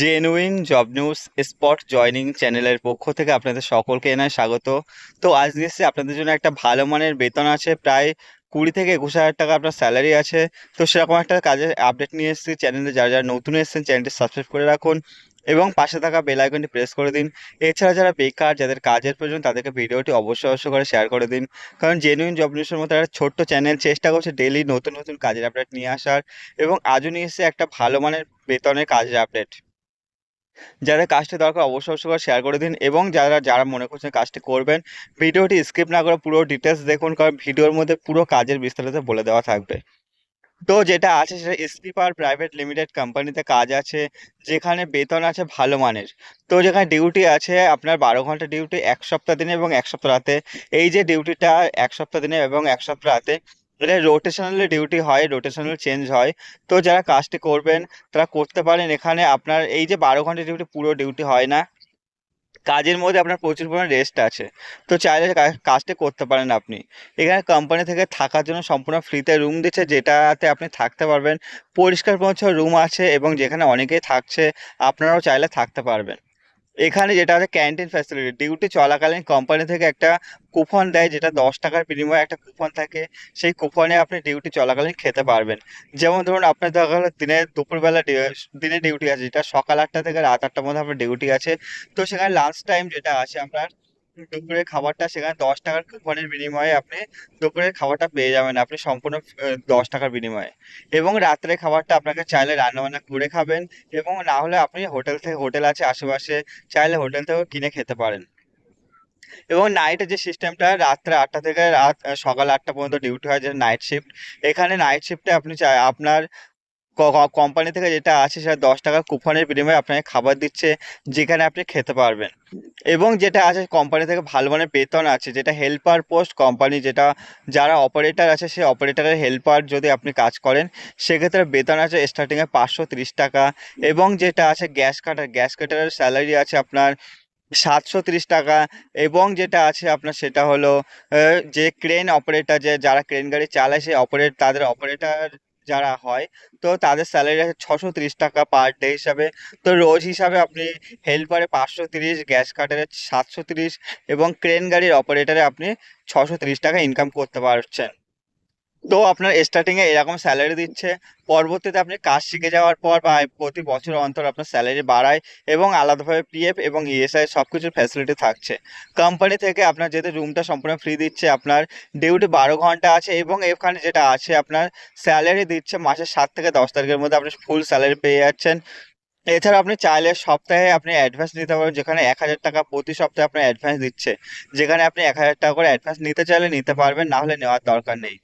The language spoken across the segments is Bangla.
Genuine job news spot joining চ্যানেলের পক্ষ থেকে আপনাদের সকলকে এনায় স্বাগত। তো আজ এসেছি আপনাদের জন্য একটা ভালো মানের বেতন আছে, প্রায় কুড়ি থেকে একুশ হাজার টাকা আপনার স্যালারি আছে। তো সেরকম একটা কাজের আপডেট নিয়ে এসেছি চ্যানেলে, যারা যারা নতুন এসেছেন চ্যানেলটি সাবস্ক্রাইব করে রাখুন এবং পাশে থাকা বেল আইকনটি প্রেস করে দিন। এছাড়া যারা বেকার, যাদের কাজের প্রয়োজন, তাদেরকে ভিডিওটি অবশ্যই অবশ্যই করে শেয়ার করে দিন। কারণ জেনুইন জব নিউজের মতো একটা ছোট্ট চ্যানেল, চেষ্টা করছে ডেলি নতুন নতুন কাজের আপডেট নিয়ে আসার এবং আজও নিয়ে এসেছে একটা ভালো মানের বেতনের কাজের আপডেট। যাদের কাজটি দরকার অবশ্যই অবশ্যই শেয়ার করে দিন এবং যারা যারা মনে করছেন কাজটি করবেন, ভিডিওটি স্কিপ না করে পুরো ডিটেলস দেখুন কারণ ভিডিওর মধ্যে পুরো কাজের বিস্তারিত বলে দেওয়া থাকবে। তো যেটা আছে সেটা স্পিপার প্রাইভেট লিমিটেড কোম্পানিতে কাজ আছে, যেখানে বেতন আছে ভালো মানের। তো যেখানে ডিউটি আছে আপনার বারো ঘণ্টা ডিউটি এক সপ্তাহ দিনে এবং এক সপ্তাহ রাতে। এই যে ডিউটিটা এক সপ্তাহ দিনে এবং এক সপ্তাহ রাতে এটা রোটেশনাল ডিউটি হয় রোটেশনাল চেঞ্জ হয়। তো যারা কাজটি করবেন, তারা করতে পারেন এখানে। আপনার এই যে বারো ঘণ্টা ডিউটি পুরো ডিউটি হয় না। কাজের মধ্যে আপনার প্রচুর পরিমাণে রেস্ট আছে। তো চাইলে কাজটি করতে পারেন আপনি। এখানে কোম্পানি থেকে থাকার জন্য সম্পূর্ণ ফ্রিতে রুম দিচ্ছে, যেটাতে আপনি থাকতে পারবেন। পরিষ্কার পরিচ্ছন্ন রুম আছে এবং যেখানে অনেকেই থাকছে, আপনারাও চাইলে থাকতে পারবেন। এখানে যেটা আছে ক্যান্টিন ফ্যাসিলিটি ডিউটি চলাকালীন কোম্পানি থেকে একটা কুপন দেয়, যেটা দশ টাকার বিনিময়ে একটা কুপন থাকে। সেই কুপনে আপনি ডিউটি চলাকালীন খেতে পারবেন। যেমন ধরুন, আপনার দেখা গেলো, দিনে দুপুরবেলা দিনে ডিউটি আছে। যেটা সকাল আটটা থেকে রাত আটটার মধ্যে আপনার ডিউটি আছে। তো সেখানে লাঞ্চ টাইম যেটা আছে, আপনার দুপুরের খাবারটা সেখানে দশ টাকার কুপনের বিনিময়ে আপনি দুপুরের খাবারটা পেয়ে যাবেন, আপনি সম্পূর্ণ দশ টাকার বিনিময়ে। এবং রাত্রের খাবারটা আপনাকে চাইলে রান্নাবান্না করে খাবেন এবং না হলে আপনি হোটেল থেকে, হোটেল আছে আশেপাশে, চাইলে হোটেল থেকেও কিনে খেতে পারেন। এবং নাইটের যে সিস্টেমটা রাত্রে আটটা থেকে রাত সকাল আটটা পর্যন্ত ডিউটি হয় যেটা নাইট শিফট এখানে নাইট শিফটে আপনি চাই, আপনার কোম্পানি থেকে যেটা আছে সেটা দশ টাকার কুপনের বিনিময়ে আপনাকে খাবার দিচ্ছে, যেখানে আপনি খেতে পারবেন। এবং যেটা আছে কোম্পানি থেকে ভালো মানের বেতন আছে, যেটা হেল্পার পোস্ট কোম্পানি যেটা, যারা অপারেটার আছে, সেই অপারেটারের হেল্পার যদি আপনি কাজ করেন, সেক্ষেত্রে বেতন আছে স্টার্টিংয়ে পাঁচশো তিরিশ টাকা। এবং যেটা আছে গ্যাস কাটার গ্যাস কাটারের স্যালারি আছে আপনার সাতশো তিরিশ টাকা। এবং যেটা আছে আপনার সেটা হলো যে ক্রেন অপারেটর যে যারা ক্রেন গাড়ি চালায়, সেই অপারেট তাদের অপারেটর যারা হয়, তো তাদের স্যালারি আছে ছশো তিরিশ টাকা পার ডে হিসাবে। তো রোজ হিসাবে আপনি হেল্পারে পাঁচশো তিরিশ গ্যাস কাটারে সাতশো তিরিশ এবং ক্রেন গাড়ির অপারেটারে আপনি ছশো তিরিশ টাকা ইনকাম করতে পারছেন। তো আপনার স্টার্টিংয়ে এরকম স্যালারি দিচ্ছে, পরবর্তীতে আপনি কাজ শিখে যাওয়ার পর বা প্রতি বছর অন্তর আপনার স্যালারি বাড়ায় এবং আলাদাভাবে পিএফ এবং ইএসআই সব কিছুর ফ্যাসিলিটি থাকছে। কোম্পানি থেকে আপনার যেহেতু রুমটা সম্পূর্ণ ফ্রি দিচ্ছে, আপনার ডিউটি বারো ঘণ্টা আছে এবং এখানে যেটা আছে, আপনার স্যালারি দিচ্ছে মাসের সাত থেকে দশ তারিখের মধ্যে আপনি ফুল স্যালারি পেয়ে যাচ্ছেন। এছাড়া আপনি চাইলে সপ্তাহে আপনি অ্যাডভান্স নিতে পারবেন যেখানে এক হাজার টাকা প্রতি সপ্তাহে আপনার অ্যাডভান্স দিচ্ছে। যেখানে আপনি এক হাজার টাকা করে অ্যাডভান্স নিতে চাইলে নিতে পারবেন, না হলে নেওয়ার দরকার নেই।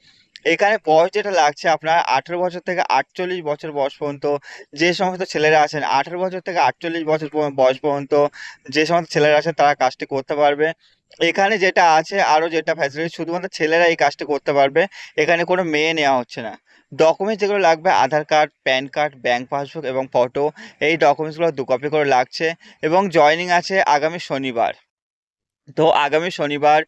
এখানে বয়স যেটা লাগছে আপনার আঠেরো বছর থেকে আটচল্লিশ বছর বয়স পর্যন্ত, যে সমস্ত ছেলেরা আছেন, আঠেরো বছর থেকে আটচল্লিশ বছর বয়স পর্যন্ত যে সমস্ত ছেলেরা আছেন তারা কাজটি করতে পারবে। এখানে যেটা আছে, আরও যেটা ফ্যাসিলিটি শুধুমাত্র ছেলেরা এই কাজটি করতে পারবে, এখানে কোনো মেয়ে নেওয়া হচ্ছে না। ডকুমেন্টস যেগুলো লাগবে, Aadhaar card, PAN card bank passbook এবং ফটো এই ডকুমেন্টসগুলো দু কপি করে লাগছে এবং জয়নিং আছে আগামী শনিবার। তো আগামী শনিবার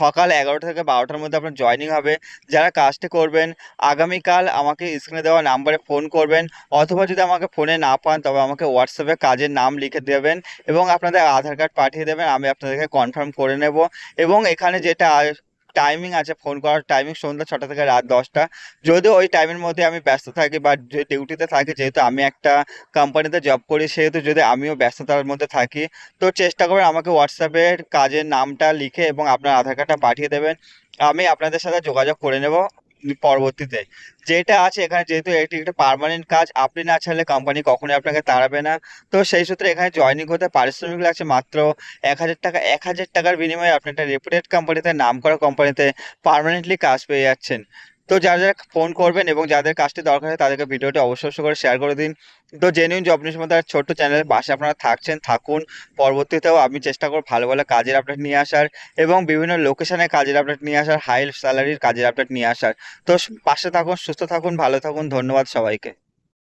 সকাল এগারোটা থেকে বারোটার মধ্যে আপনার জয়নিং হবে। যারা কাজটি করবেন, আগামীকাল আমাকে স্ক্রিনে দেওয়া নাম্বারে ফোন করবেন, অথবা যদি আমাকে ফোনে না পান, তবে আমাকে হোয়াটসঅ্যাপে কাজের নাম লিখে দেবেন এবং আপনাদের আধার কার্ড পাঠিয়ে দেবেন, আমি আপনাদেরকে কনফার্ম করে নেব। এবং এখানে যেটা টাইমিং আছে ফোন করার টাইমিং সন্ধ্যা ছটা থেকে রাত দশটা। যদি ওই টাইমের মধ্যে আমি ব্যস্ত থাকি বা ডিউটিতে থাকি, যেহেতু আমি একটা কোম্পানিতে জব করি, সেহেতু যদি আমিও ব্যস্ততার মধ্যে থাকি, তো চেষ্টা করবেন আমাকে হোয়াটসঅ্যাপের কাজের নামটা লিখে এবং আপনার আধার কার্ডটা পাঠিয়ে দেবেন। আমি আপনাদের সাথে যোগাযোগ করে নেব। পরবর্তীতে যেটা আছে এখানে যেহেতু এটি একটা পারমানেন্ট কাজ, আপনি না ছাড়লে কোম্পানি কখনোই আপনাকে তাড়াবে না। তো সেই সূত্রে এখানে জয়নিং হতে পারিশ্রমিক লাগছে মাত্র এক হাজার টাকা। এক হাজার টাকার বিনিময়ে আপনি একটা রেপুটেড কোম্পানিতে নাম করা কোম্পানিতে পারমানেন্টলি কাজ পেয়ে যাচ্ছেন। তো যারা যারা ফোন করবেন এবং যাদের কাজটি দরকার হয় তাদেরকে ভিডিওটি অবশ্যই করে শেয়ার করে দিন। তো জেনুইন জব নিউজ মধ্যে ছোট্ট চ্যানেলের পাশে আপনারা থাকছেন, থাকুন। পরবর্তীতেও আমি চেষ্টা করব ভালো ভালো কাজের আপডেট নিয়ে আসার এবং বিভিন্ন লোকেশনে কাজের আপডেট নিয়ে আসার হাই স্যালারির কাজের আপডেট নিয়ে আসার। তো পাশে থাকুন, সুস্থ থাকুন, ভালো থাকুন, ধন্যবাদ সবাইকে।